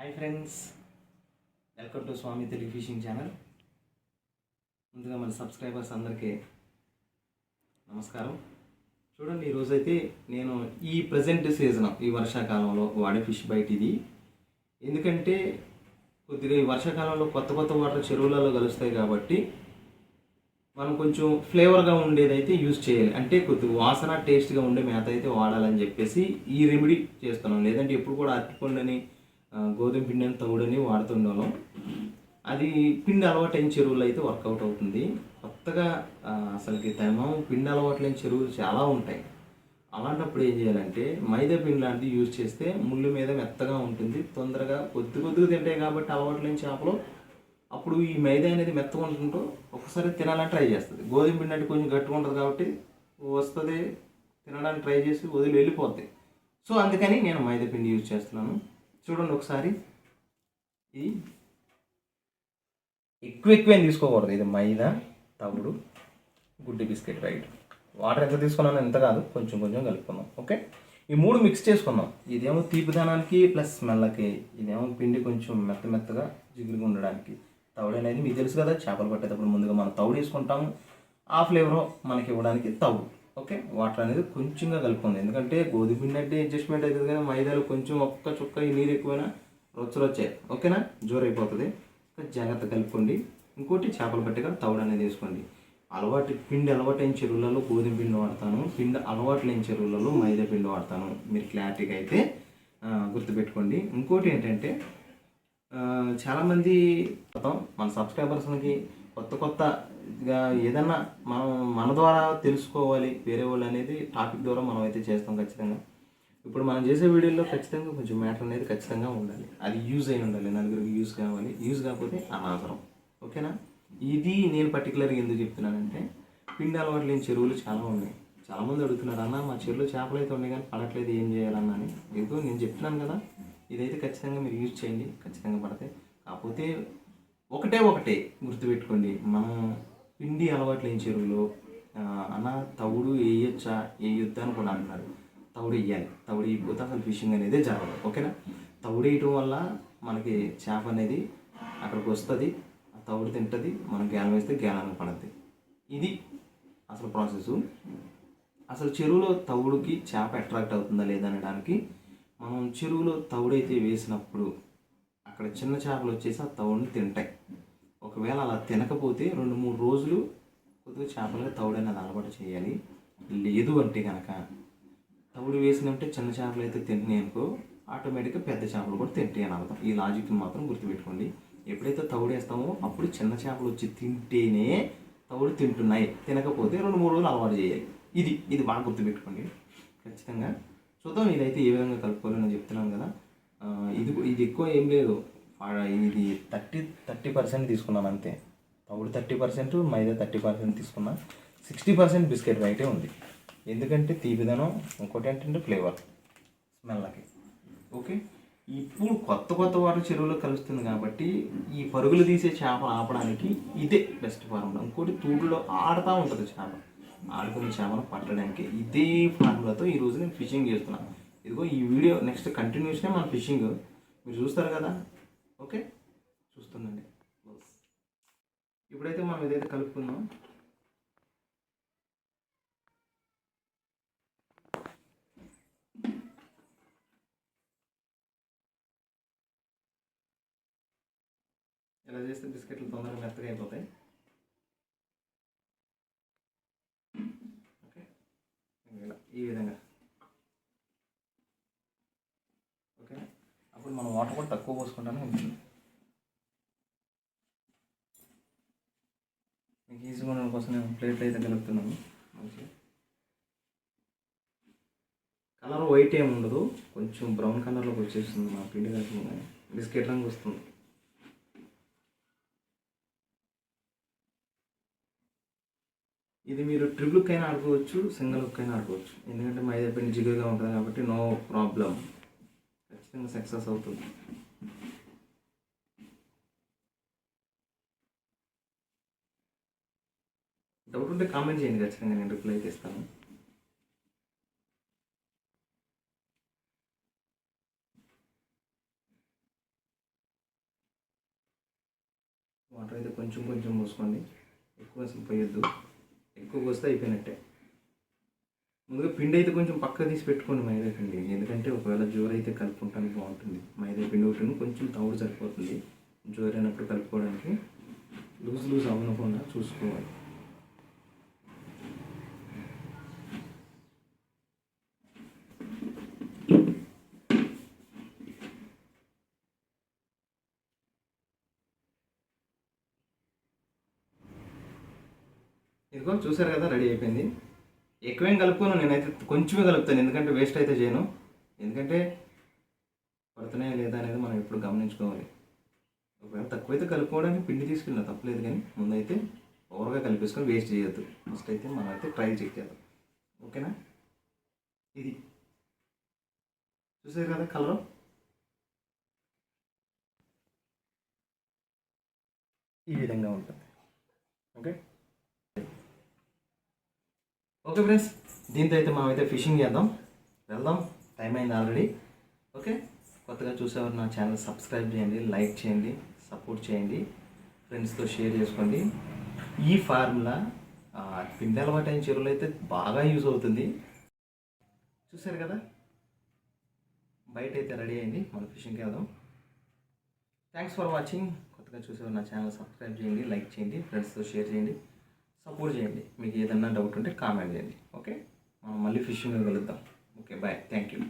Hi friends welcome to Swami Telugu fishing channel. ముందుగా మన subscribers అందరికీ నమస్కారం. చూడండి ఈరోజైతే నేను ఈ ప్రజెంట్ సీజన్ ఈ వర్షాకాలంలో వాడే ఫిష్ బైట్ ఇది. ఎందుకంటే కొద్దిగా ఈ వర్షాకాలంలో కొత్త కొత్త వాటర్ చెరువులలో కలుస్తాయి కాబట్టి మనం కొంచెం ఫ్లేవర్గా ఉండేదైతే యూజ్ చేయాలి. అంటే కొద్దిగా వాసన టేస్ట్గా ఉండే మేత అయితే వాడాలని చెప్పేసి ఈ రెమెడీ చేస్తున్నాం. లేదంటే ఎప్పుడు కూడా అరటిపండుని ఆ, గోధుమ పిండిని తౌడని వాడుతుండాలం అది పిండి అలవాటైన చెరువులు అయితే వర్కౌట్ అవుతుంది. కొత్తగా అసలుకి తేమం పిండి అలవాట్లైన చెరువులు చాలా ఉంటాయి. అలాంటప్పుడు ఏం చేయాలంటే మైదా పిండి లాంటివి యూజ్ చేస్తే ముళ్ళు మీద మెత్తగా ఉంటుంది. తొందరగా కొద్ది కొద్దిగా తింటాయి కాబట్టి అలవాట్లేని చేపలు అప్పుడు ఈ మైదా అనేది మెత్తగా ఉంటుంటూ ఒకసారి తినాలని ట్రై చేస్తుంది. గోధుమ పిండి అంటే కొంచెం గట్టిగా ఉంటుంది కాబట్టి వస్తుంది తినడానికి ట్రై చేసి వదిలి వెళ్ళిపోద్ది. సో అందుకని నేను మైదా పిండి యూజ్ చేస్తున్నాను. చూడండి ఒకసారి. ఇది ఎక్కువ ఎక్కువ ఏం తీసుకోకూడదు. ఇది మైదా తవుడు గుడ్డి బిస్కెట్ రైట్. వాటర్ ఎంత తీసుకున్నాను ఎంత కాదు. కొంచెం కొంచెం కలుపుకుందాం. ఓకే? ఈ మూడు మిక్స్ చేసుకుందాం. ఇదేమో తీపిదనానికి ప్లస్ స్మెల్లకి. ఇదేమో పిండి కొంచెం మెత్త మెత్తగా జిగురుగా ఉండడానికి. తవుడు అనేది మీకు తెలుసు కదా చేపలు పట్టేటప్పుడు ముందుగా మనం తవుడు వేసుకుంటాము. ఆ ఫ్లేవర్ మనకి ఇవ్వడానికి తవుడు. ఓకే వాటర్ అనేది కొంచెంగా కలుపుకుంది ఎందుకంటే గోధుమ పిండి అంటే అడ్జస్ట్మెంట్ అవుతుంది కానీ మైదాలు కొంచెం ఒక్క చుక్క ఈ నీరు ఎక్కువైనా రొచ్చలు వచ్చాయి. ఓకేనా? జోరు అయిపోతుంది జాగ్రత్త కలుపుకోండి. ఇంకోటి చేపలు పట్టగా తవుడు అనేది వేసుకోండి. అలవాటు పిండి అలవాటైన చెరువులలో గోధుమ పిండి వాడతాను. పిండి అలవాటు లేని చెరువులలో మైదా పిండి వాడతాను. మీరు క్లారిటీగా అయితే గుర్తుపెట్టుకోండి. ఇంకోటి ఏంటంటే చాలామంది మొత్తం మన సబ్స్క్రైబర్స్కి కొత్త కొత్తగా ఏదన్నా మనం మన ద్వారా తెలుసుకోవాలి వేరే వాళ్ళు అనేది టాపిక్ ద్వారా మనం అయితే చేస్తాం ఖచ్చితంగా. ఇప్పుడు మనం చేసే వీడియోలో ఖచ్చితంగా కొంచెం మ్యాటర్ అనేది ఖచ్చితంగా ఉండాలి. అది యూజ్ అయి ఉండాలి నలుగురికి యూజ్ కావాలి యూజ్ కాకపోతే అనవసరం. ఓకేనా? ఇది నేను పర్టికులర్గా ఎందుకు చెప్తున్నానంటే పిండి అలవాటు లేని చెరువులు చాలా ఉన్నాయి. చాలామంది అడుగుతున్నారు అన్న మా చెరువులో చేపలు అయితే ఉన్నాయి కానీ పడట్లేదు ఏం చేయాలన్నా అని. ఏదో నేను చెప్తున్నాను కదా. ఇదైతే ఖచ్చితంగా మీరు యూజ్ చేయండి ఖచ్చితంగా పడతాయి కాకపోతే ఒకటే ఒకటే గుర్తుపెట్టుకోండి. మనం పిండి అలవాటు లేని చెరువులో అన్న తవుడు వేయొచ్చా వేయొద్దా అని కూడా అంటున్నారు. తవుడు వేయాలి తవుడు వేయకపోతే అసలు ఫిషింగ్ అనేది జరగదు. ఓకేనా? తవుడు వేయటం వల్ల మనకి చేప అనేది అక్కడికి వస్తుంది ఆ తవుడు తింటుంది మనం గ్యాలం వేస్తే గ్యాలం పడుతుంది ఇది అసలు ప్రాసెస్. అసలు చెరువులో తవుడుకి చేప అట్రాక్ట్ అవుతుందా లేదా అనడానికి మనం చెరువులో తవుడైతే వేసినప్పుడు అక్కడ చిన్న చేపలు వచ్చేసి ఆ తవుడుని తింటాయి. ఒకవేళ అలా తినకపోతే రెండు మూడు రోజులు కొద్దిగా చేపలుగా తవుడు అనేది అలవాటు చేయాలి. లేదు అంటే కనుక తవుడు వేసినట్టే చిన్న చేపలు అయితే తింటున్నాయి అనుకో ఆటోమేటిక్గా పెద్ద చేపలు కూడా తింటాయి అని అర్థం. ఈ లాజిక్ని మాత్రం గుర్తుపెట్టుకోండి. ఎప్పుడైతే తవుడు వేస్తామో అప్పుడు చిన్న చేపలు వచ్చి తింటేనే తవుడు తింటున్నాయి. తినకపోతే రెండు మూడు రోజులు అలవాటు చేయాలి. ఇది ఇది బాగా గుర్తుపెట్టుకోండి. ఖచ్చితంగా చూద్దాం ఇదైతే ఏ విధంగా కలుపుకోవాలో నేను చెప్తున్నాను కదా ఇది ఇది ఎక్కువ ఏం లేదు. ఇది థర్టీ థర్టీ పర్సెంట్ తీసుకున్నాను అంతే. తవుడు థర్టీ పర్సెంట్ మైదా థర్టీ పర్సెంట్ తీసుకున్నా. సిక్స్టీ పర్సెంట్ బిస్కెట్ బయటే ఉంది. ఎందుకంటే తీపిదనం ఇంకోటి ఏంటంటే ఫ్లేవర్ స్మెల్కి ఓకే? ఇప్పుడు కొత్త కొత్త వాటర్ చెరువులో కలుస్తుంది కాబట్టి ఈ పరుగులు తీసే చేపలు ఆపడానికి ఇదే బెస్ట్ ఫార్ములా. ఇంకోటి తూడులో ఆడుతూ ఉంటుంది చేప. ఆడుకునే చేపలు పట్టడానికి. ఇదే ఫార్ములాతో ఈరోజు నేను ఫిషింగ్ చేస్తున్నాను. ఇదిగో ఈ వీడియో నెక్స్ట్ కంటిన్యూస్నే మన ఫిషింగ్. మీరు చూస్తారు కదా? ఓకే? చూస్తుందండి ఇప్పుడైతే మనం ఇదైతే కలుపుకుందాం ఇలా చేస్తే బిస్కెట్లు తొందరగా మెత్తగా అయిపోతాయి ఓకే ఇలా ఈ విధంగా. ఓకే? అప్పుడు మనం వాటర్ కూడా తక్కువ పోసుకుంటానే ఉంటుంది మీకు ఈజీగా ఉండడం కోసం నేను ప్లేట్లు అయితే కలుపుతున్నాను. మంచిగా. కలర్ వైట్ ఏమి ఉండదు. కొంచెం బ్రౌన్ కలర్లోకి వచ్చేస్తుంది మా పిండి కలిపి బిస్కెట్ రంగు వస్తుంది. ఇది మీరు ట్రిపుల్ అయినా ఆడుకోవచ్చు సింగిల్కి అయినా ఆడుకోవచ్చు. ఎందుకంటే మైదా దగ్గర జిగురుగా ఉంటుంది కాబట్టి నో ప్రాబ్లం. ఖచ్చితంగా సక్సెస్ అవుతుంది. డౌట్ ఉంటే కామెంట్ చేయండి ఖచ్చితంగా నేను రిప్లై అయితే ఇస్తాను వాటర్ అయితే కొంచెం కొంచెం పోసుకోండి. ఎక్కువ అసలు పోయొద్దు. ఎక్కువ వస్తే అయిపోయినట్టే. ముందుగా పిండి అయితే కొంచెం పక్క తీసి పెట్టుకోండి మైదా పిండి. ఎందుకంటే ఒకవేళ జోరు అయితే కలుపుకుంటానికి బాగుంటుంది. మైదా పిండి ఒకటి కొంచెం తవుడు సరిపోతుంది. జోరు అయినప్పుడు కలుపుకోవడానికి లూజ్ లూజ్ అవ్వకుండా చూసుకోవాలి. ఇదిగో చూసారు కదా రెడీ అయిపోయింది. ఎక్కువేం కలుపుకోను నేనైతే కొంచెమే కలుపుతాను ఎందుకంటే వేస్ట్ అయితే చేయను. ఎందుకంటే పడుతున్నాయా లేదా అనేది మనం ఎప్పుడు గమనించుకోవాలి. ఒకవేళ తక్కువైతే కలుపుకోవడానికి పిండి తీసుకెళ్ళిన తప్పలేదు కానీ ముందైతే ఓవర్గా కలిపేసుకొని వేస్ట్ చేయొద్దు. ఫస్ట్ అయితే మనం అయితే ట్రై చెక్ చేద్దాం. ఓకేనా? ఇది. చూసారు కదా కలరు ఈ విధంగా ఉంటుంది. ఓకే? ఓకే ఫ్రెండ్స్ దీంతో అయితే మనం అయితే ఫిషింగ్ చేద్దాం. వెళ్దాం. టైం అయింది ఆల్రెడీ ఓకే కొత్తగా చూసేవారు నా ఛానల్ సబ్స్క్రైబ్ చేయండి లైక్ చేయండి సపోర్ట్ చేయండి. ఫ్రెండ్స్తో షేర్ చేసుకోండి. ఈ ఫార్ములా ఆ, పిండి అలవాటు అయిన చెరువులు అయితే బాగా యూజ్ అవుతుంది. చూసారు కదా? బయట అయితే రెడీ అయింది. మనం ఫిషింగ్కి వెళ్దాం. థ్యాంక్స్ ఫర్ వాచింగ్ కొత్తగా చూసేవారు నా ఛానల్ సబ్స్క్రైబ్ చేయండి లైక్ చేయండి. ఫ్రెండ్స్తో షేర్ చేయండి. సపోర్ట్ చేయండి. మీకు ఏదన్నా డౌట్ ఉంటే కామెంట్ చేయండి. ఓకే మనం మళ్ళీ ఫిషింగ్ కలుద్దాం. Okay bye thank you